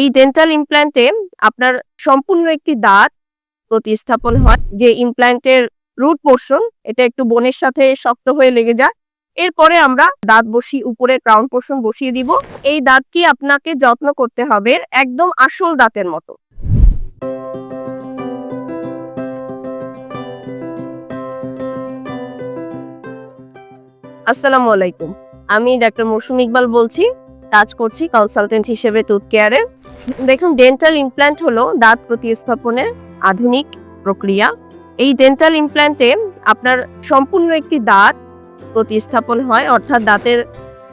এই ডেন্টাল ইমপ্ল্যান্টে আপনার সম্পূর্ণ একটি দাঁত প্রতিস্থাপন হয়। যে ইমপ্ল্যান্টের রুট পোর্শন এটা একটু বোনের সাথে শক্ত হয়ে লেগে যায় এরপরে আমরা দাঁত বসি উপরে ক্রাউন পোর্শন বসিয়ে দিব। এই দাঁতটি আপনাকে যত্ন করতে হবে একদম আসল দাঁতের মতো। আসসালামু আলাইকুম। আমি ডাক্তার মৌসুম ইকবাল বলছি। কাজ করছি কনসালটেন্ট হিসেবে টুথ কেয়ারে দেখুন ডেন্টাল ইমপ্ল্যান্ট হলো দাঁত প্রতিস্থাপনের আধুনিক প্রক্রিয়া। এই ডেন্টাল ইমপ্ল্যান্টে আপনার সম্পূর্ণ একটি দাঁত প্রতিস্থাপন হয়, অর্থাৎ দাঁতের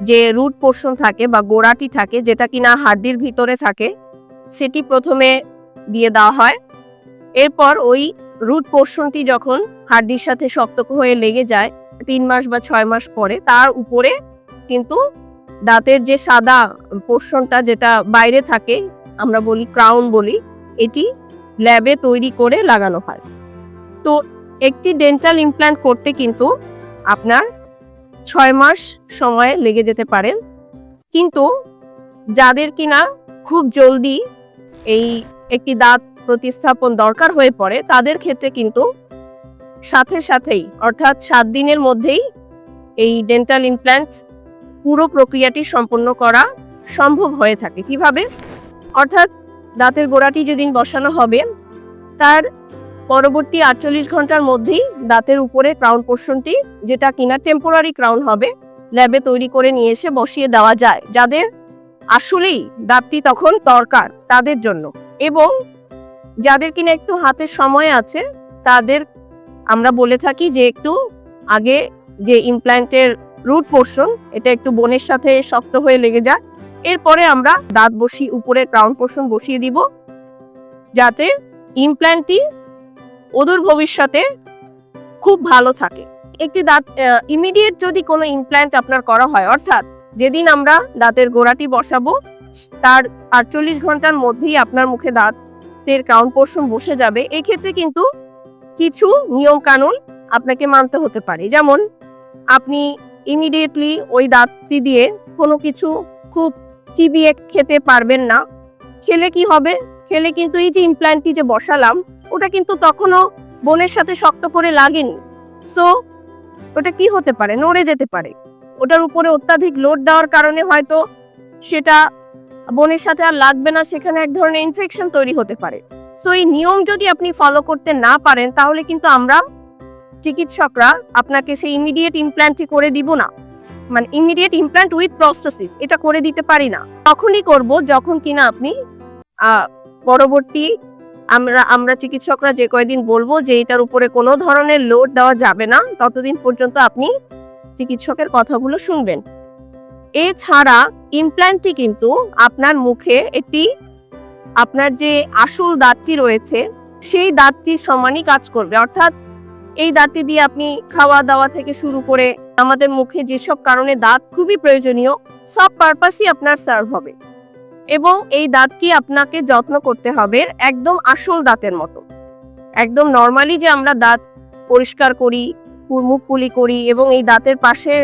যে রুট পোর্শন থাকে বা গোড়াটি থাকে, যেটা কিনা হাড্ডির ভিতরে থাকে, সেটি প্রথমে দিয়ে দেওয়া হয়। এরপর ওই রুট পোর্শনটি যখন হাড্ডির সাথে শক্ত হয়ে লেগে যায়, তিন মাস বা ছয় মাস পরে, তার উপরে কিন্তু দাঁতের যে সাদা পোর্শনটা যেটা বাইরে থাকে আমরা বলি ক্রাউন বলি, এটি ল্যাবে তৈরি করে লাগানো হয়। তো একটি ডেন্টাল ইমপ্ল্যান্ট করতে কিন্তু আপনার ছয় মাস সময় লেগে যেতে পারে। কিন্তু যাদের কিনা খুব জলদি এই একটি দাঁত প্রতিস্থাপন দরকার হয়ে পড়ে, তাদের ক্ষেত্রে কিন্তু সাথে সাথেই, অর্থাৎ সাত দিনের মধ্যেই এই ডেন্টাল ইমপ্ল্যান্ট পুরো প্রক্রিয়াটি সম্পন্ন করা সম্ভব হয়ে থাকে। কীভাবে? অর্থাৎ দাঁতের গোড়াটি যেদিন বসানো হবে, তার পরবর্তী আটচল্লিশ ঘণ্টার মধ্যেই দাঁতের উপরে ক্রাউন পোর্শনটি যেটা কিনা টেম্পোরারি ক্রাউন হবে ল্যাবে তৈরি করে নিয়ে এসে বসিয়ে দেওয়া যায়, যাদের আসলেই দাঁতটি তখন দরকার তাদের জন্য। এবং যাদের কিনা একটু হাতে সময় আছে, তাদের আমরা বলে থাকি যে একটু আগে যে ইমপ্ল্যান্টের রুট পোর্শন এটা একটু বোনের সাথে শক্ত হয়ে লেগে যায় এরপরে আমরা দাঁত বসি উপরে ক্রাউন পোর্শন বসিয়ে দিব। যাতে ইমপ্ল্যান্টটি অদূর ভবিষ্যতে খুব ভালো থাকে। একটি দাঁত ইমিডিয়েট যদি কোনো ইমপ্ল্যান্ট আপনার করা হয়, অর্থাৎ যেদিন আমরা দাঁতের গোড়াটি বসাবো, তার আটচল্লিশ ঘণ্টার মধ্যেই আপনার মুখে দাঁতের ক্রাউন পোর্শন বসে যাবে। এক্ষেত্রে কিন্তু কিছু নিয়ম কানুন আপনাকে মানতে হতে পারে। যেমন, আপনি ইমিডিয়েটলি ওই দাঁতটি দিয়ে কোনো কিছু খুব চিবিয়ে খেতে পারবেন না। খেলে কি হবে? খেলে কিন্তু এই যে ইমপ্ল্যান্টটি যে বসালাম, ওটা কিন্তু তখনও বোনের সাথে শক্ত করে লাগেনি। সো ওটা কি হতে পারে? নড়ে যেতে পারে। ওটার উপরে অত্যাধিক লোড দেওয়ার কারণে হয়তো সেটা বোনের সাথে আর লাগবে না, সেখানে এক ধরনের ইনফেকশন তৈরি হতে পারে। সো এই নিয়ম যদি আপনি ফলো করতে না পারেন, তাহলে কিন্তু আমরা চিকিৎসকরা আপনাকে সেই ইমিডিয়েট ইমপ্ল্যান্টটি করে দিব না। মানে ইমিডিয়েট ইমপ্ল্যান্ট উইথ প্রস্টোসিস এটা করে দিতে পারি না। তখনই করব যখন কিনা আপনি পরবর্তী আমরা আমরা চিকিৎসকরা যে কয়দিন বলব যে এটার উপরে কোনো ধরনের লোড দেওয়া যাবে না, ততদিন পর্যন্ত আপনি চিকিৎসকের কথাগুলো শুনবেন। এছাড়া ইমপ্ল্যান্টটি কিন্তু আপনার মুখে একটি, আপনার যে আসল দাঁতটি রয়েছে, সেই দাঁতটির সমানই কাজ করবে। অর্থাৎ এই দাঁতটি দিয়ে আপনি খাওয়া দাওয়া থেকে শুরু করে আমাদের মুখে যেসব কারণে দাঁত খুবই প্রয়োজনীয়, সব পারপাসই আপনার সার্ভ হবে। এবং এই দাঁতটি আপনাকে যত্ন করতে হবে একদম আসল দাঁতের মতো। একদম নর্মালি যে আমরা দাঁত পরিষ্কার করি, মুখ পুলি করি এবং এই দাঁতের পাশের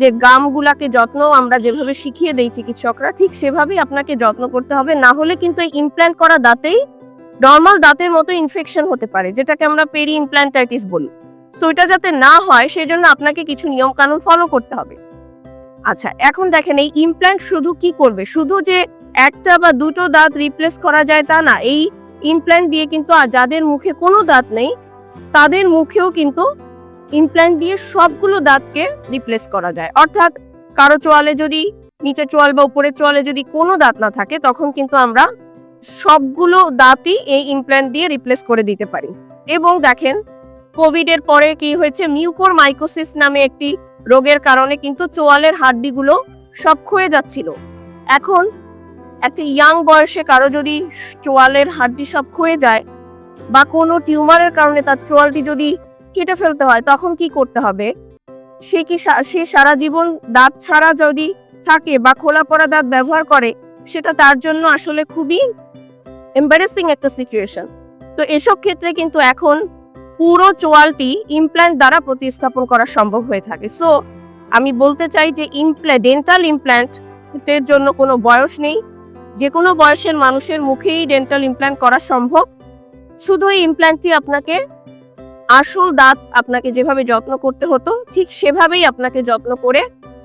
যে গামগুলাকে যত্ন আমরা যেভাবে শিখিয়ে দেই চিকিৎসকরা, ঠিক সেভাবেই আপনাকে যত্ন করতে হবে। না হলে কিন্তু এই ইমপ্ল্যান্ট করা দাঁতেই নর্মাল দাঁতের মতো ইনফেকশন হতে পারে, যেটাকে আমরা পেরি ইমপ্ল্যান্টাইটিস বলি। সো এটা যাতে না হয়, সেজন্য আপনাকে কিছু নিয়ম কানুন ফলো করতে হবে। আচ্ছা এখন দেখেন এই ইমপ্ল্যান্ট শুধু কি করবে? শুধু যে একটা বা দুটো দাঁত রিপ্লেস করা যায় তা না, এই ইমপ্ল্যান্ট দিয়ে কিন্তু যাদের মুখে কোনো দাঁত নেই, তাদের মুখেও কিন্তু ইমপ্ল্যান্ট দিয়ে সবগুলো দাঁতকে রিপ্লেস করা যায়। অর্থাৎ কারও চোয়ালে যদি, নিচের চোয়াল বা উপরের চোয়ালে যদি কোনো দাঁত না থাকে, তখন কিন্তু আমরা সবগুলো দাঁতই এই ইমপ্ল্যান্ট দিয়ে রিপ্লেস করে দিতে পারি। এবং দেখেন কোভিড এর পরে কি হয়েছে? মিউকোর মাইকোসিস নামে একটি রোগের কারণে কিন্তু চোয়ালের হাড্ডিগুলো সব ক্ষয়ে যাচ্ছিল। এখন একটা ইয়াং বয়সে কারও যদি চোয়ালের হাড্ডি সব ক্ষয়ে যায় বা কোনো টিউমারের কারণে তার চোয়ালটি যদি কেটে ফেলতে হয়, তখন কি করতে হবে? সে কি সা- সারা জীবন দাঁত ছাড়া যদি থাকে বা খোলা পড়া দাঁত ব্যবহার করে, সেটা তার জন্য আসলে খুবই এম্বারেসিং একটা সিচুয়েশন তো এসব ক্ষেত্রে কিন্তু এখন পুরো চোয়ালটি ইমপ্ল্যান্ট দ্বারা প্রতিস্থাপন করা সম্ভব হয়ে থাকে। সো আমি বলতে চাই যে ইমপ্ল্যান্ট ডেন্টাল ইমপ্ল্যান্টের জন্য কোনো বয়স নেই। যে কোনো বয়সের মানুষের মুখেই ডেন্টাল ইমপ্ল্যান্ট করা সম্ভব। শুধু এই ইমপ্ল্যান্টটি আপনাকে আসল দাঁত আপনাকে যেভাবে যত্ন করতে হতো, ঠিক সেভাবেই আপনাকে যত্ন করে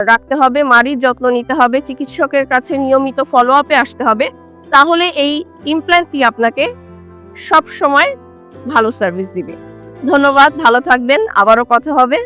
রাখতে হবে, মাড়ির যত্ন নিতে হবে, চিকিৎসকের কাছে নিয়মিত ফলো আপে আসতে হবে। তাহলে এই ইমপ্ল্যান্টটি আপনাকে সব সময় ভালো সার্ভিস দিবে। ধন্যবাদ ভালো থাকবেন আবারও কথা হবে।